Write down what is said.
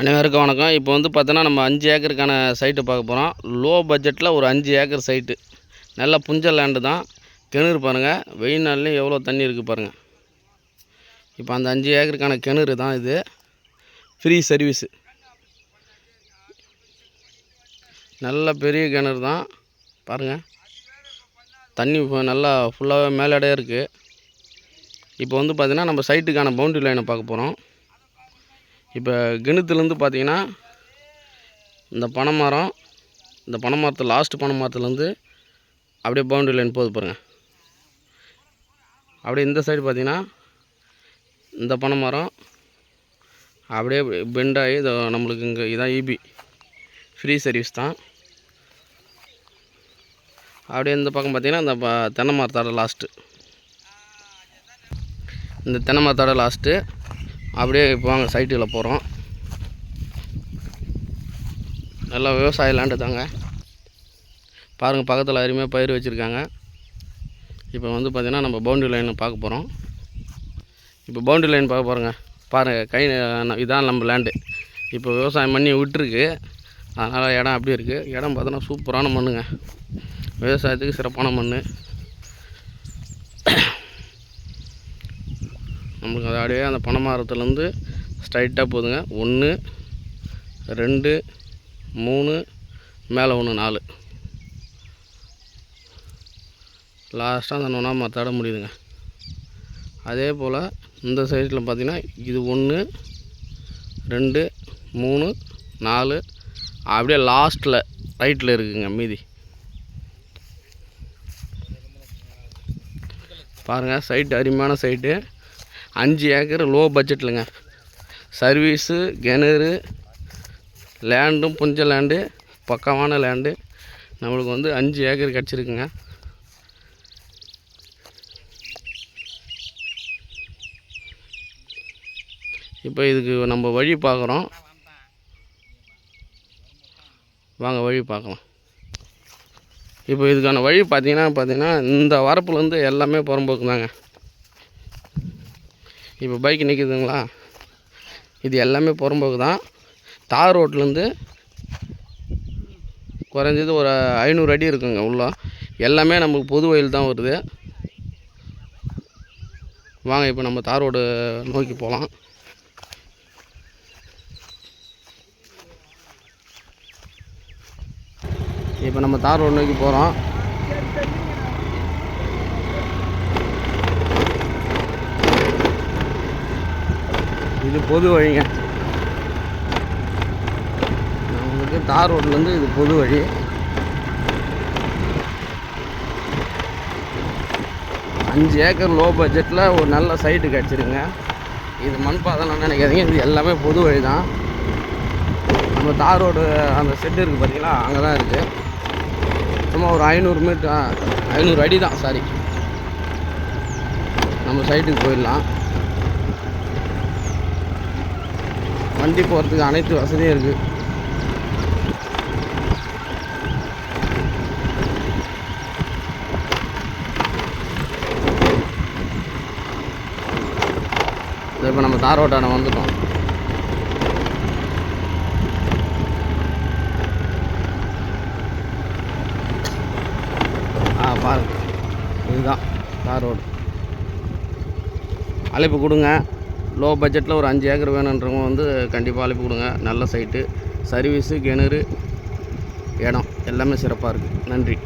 அனைவருக்கும் வணக்கம். இப்போ வந்து பார்த்தோன்னா நம்ம அஞ்சு ஏக்கருக்கான சைட்டு பார்க்க போகிறோம் லோ பட்ஜெட்டில் ஒரு அஞ்சு ஏக்கர் சைட்டு நல்ல புஞ்ச லேண்டு தான். கிணறு பாருங்கள் வெயில் நாள்லேயும் எவ்வளோ தண்ணி இருக்குது பாருங்கள் இப்போ அந்த அஞ்சு ஏக்கருக்கான கிணறு தான் இது. ஃப்ரீ சர்வீஸு நல்ல பெரிய கிணறு தான். பாருங்கள் தண்ணி நல்லா ஃபுல்லாகவே மேலடையாக இருக்குது இப்போ வந்து பார்த்திங்கன்னா நம்ம சைட்டுக்கான பவுண்டரி லைனை பார்க்க போகிறோம் இப்போ கிணத்துலேருந்து பார்த்தீங்கன்னா இந்த பனை மரம் இந்த பனை மரத்து லாஸ்ட் பனை மரத்துலேருந்து அப்படியே பவுண்டரி லைன் போகுது பாருங்கள் அப்படியே இந்த சைடு பார்த்தீங்கன்னா இந்த பனை மரம் அப்படியே பெண்டாகி ஆகி இது நம்மளுக்கு இங்கே இதான் இபி ஃப்ரீ சர்வீஸ் தான். அப்படியே இந்த பக்கம் பார்த்தீங்கன்னா இந்த தென்னை மரத்தோட லாஸ்ட்டு இந்த தென்னை மரத்தோட லாஸ்ட்டு அப்படியே இப்போ வாங்க சைட்டுக்குள்ள போகிறோம் நல்லா விவசாய லேண்டு தாங்க. பாருங்கள் பக்கத்தில் அருமையாக பயிர் வச்சுருக்காங்க. இப்போ வந்து பார்த்திங்கன்னா நம்ம பவுண்டரி லைனை பார்க்க போகிறோம் இப்போ பவுண்டரி லைன் பார்க்க போகிறோங்க பாருங்கள் கை இதான் நம்ம லேண்டு இப்போ விவசாயம் பண்ணி விட்டுருக்கு. அதனால் இடம் அப்படி இருக்குது இடம் பார்த்தோன்னா சூப்பரான மண்ணுங்க. விவசாயத்துக்கு சிறப்பான மண் நம்மளுக்கு அது அப்படியே அந்த பனை மரத்துலேருந்து ஸ்ட்ரைட்டாக போதுங்க. ஒன்று ரெண்டு மூணு மேலே ஒன்று நாலு. லாஸ்ட்டாக அந்த நொனா மரத்தாட முடியுதுங்க. அதே போல் இந்த சைடில் பார்த்திங்கன்னா இது ஒன்று ரெண்டு மூணு நாலு. அப்படியே லாஸ்ட்டில் ரைட்டில் இருக்குதுங்க மீதி. பாருங்கள் சைட்டு அருமையான சைட்டு. அஞ்சு ஏக்கர் லோ பட்ஜெட்லுங்க சர்வீஸு கிணறு லேண்டும் புஞ்ச லேண்டு பக்கமான லேண்டு நம்மளுக்கு வந்து அஞ்சு ஏக்கர் கிடச்சிருக்குங்க. இப்போ இதுக்கு நம்ம வழி பார்க்குறோம். வாங்க வழி பார்க்கலாம். இப்போ இதுக்கான வழி பார்த்தீங்கன்னா பார்த்தீங்கன்னா இந்த வரப்புலேருந்து எல்லாமே புறம்போக்கு தாங்க இப்போ பைக் நிற்கிதுங்களா இது எல்லாமே புறம்போக்கு தான். தார் ரோட்லேருந்து குறைஞ்சது ஒரு ஐநூறு அடி இருக்குங்க உள்ளே. எல்லாமே நமக்கு பொது வயல் தான் வருது. வாங்க இப்போ நம்ம தார் ரோடு நோக்கி போகலாம். இப்போ நம்ம தார் ரோடு நோக்கி போகிறோம். இது பொது வழிங்க. நம்மளுக்கு தார் ரோட்லேருந்து இது பொது வழி. அஞ்சு ஏக்கர் லோ பட்ஜெட்டில் ஒரு நல்ல சைட்டு கிடச்சிருங்க. இது மண் பாதம்லாம் நினைக்காதீங்க. இது எல்லாமே பொது வழி தான் நம்ம தார் ரோடு அந்த செட்டு இருக்குது பார்த்தீங்களா அங்கே தான் இருக்குது சும்மா ஒரு ஐநூறு மீட்டர் ஐநூறு அடி தான் சாரி நம்ம சைட்டுக்கு போயிடலாம். வண்டி போகிறதுக்கு அனைத்து வசதியும் இருக்குது இப்போ நம்ம தார் ரோட்டான வந்துட்டோம். ஆ பாருங்க. இதுதான் தார் ரோடு. அழைப்பு கொடுங்க. லோ பட்ஜெட்டில் ஒரு அஞ்சு ஏக்கர் வேணுன்றவங்க வந்து கண்டிப்பாக அழைப்பு கொடுங்க. நல்ல சைட்டு சர்வீஸு கிணறு இடம் எல்லாமே சிறப்பாக இருக்குது நன்றி.